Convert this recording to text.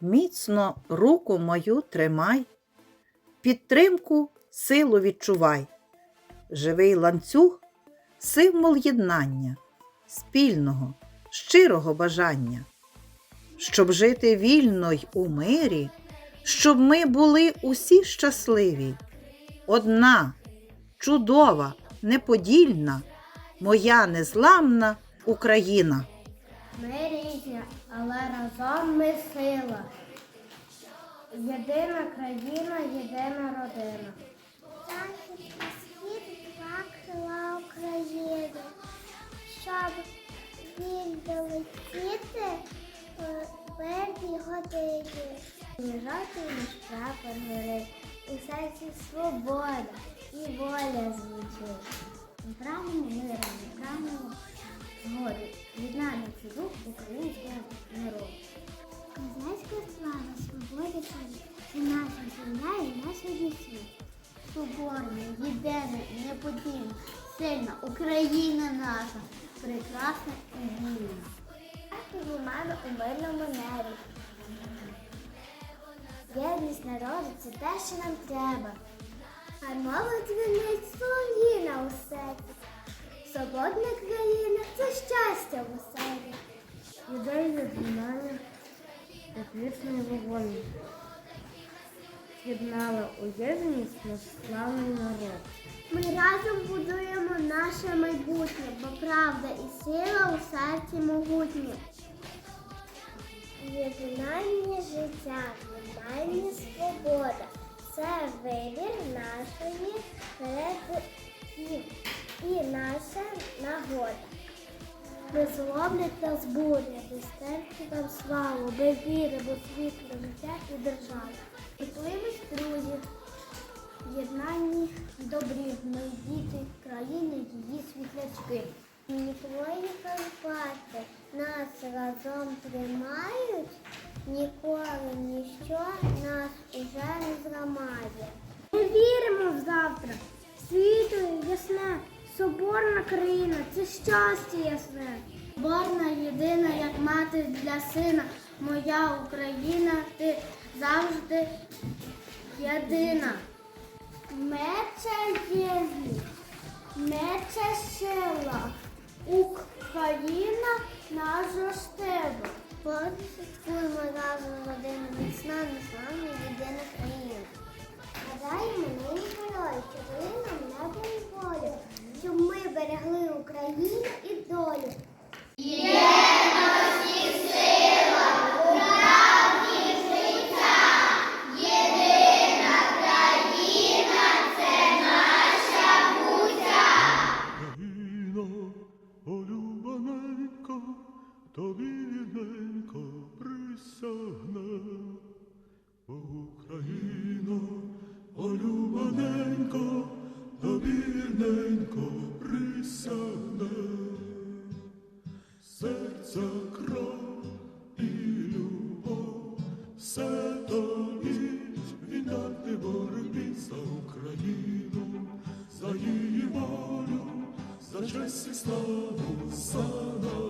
міцно руку мою тримай, підтримку, силу відчувай. Живий ланцюг символ єднання, спільного, щирого бажання, щоб жити вільно й у мирі, щоб ми були усі щасливі. Одна, чудова, неподільна, моя незламна Україна. Ми різні, але разом ми сила. Єдина країна, єдина родина. Захід два крила України. Щоб вільно летіти в першій годині. Лежати наш прапор горить, у серці свобода і воля звучить. Правильно миром, правильно згоди, єднання це дух українського народу. Козацька слава, свободі це наша земля і наш світ. Соборна, єдина, неподільна, сильна Україна наша, прекрасна і вільна. Піднімаємо у мирному небі. Єдність народу це те, що нам треба. А мова дзвінить солов'їна у серці. Свободна країна це щастя в оселі. Людей єднання та вічний вогонь. З'єднала у єдність наш славний народ. Ми разом будуємо наше майбутнє, бо правда і сила у серці могутні. Єднання життя, єднання свобода. Це вибір Без злоблять та збурять, без терпі нам славу, без віри, без світла, життя і держави. Готуємось, друзі, єднанні добрі, ми діти країни, її світлячки. Ні твої Карпати нас разом тримають, ніколи ніщо нас уже не зламає. Ми віримо в завтра, світло ясне, соборна країна, це щастя ясне. Соборна єдина, як мати для сина, моя Україна, ти завжди єдина. Меча єдність, меча сила, Україна наша стеба. Святкуємо разом родину міцна, незламна єдина країна. Гадаємо нині Серця кров і любов, все тобі віддати боротьбі за Україну, за її волю, за честь і славу, за народ.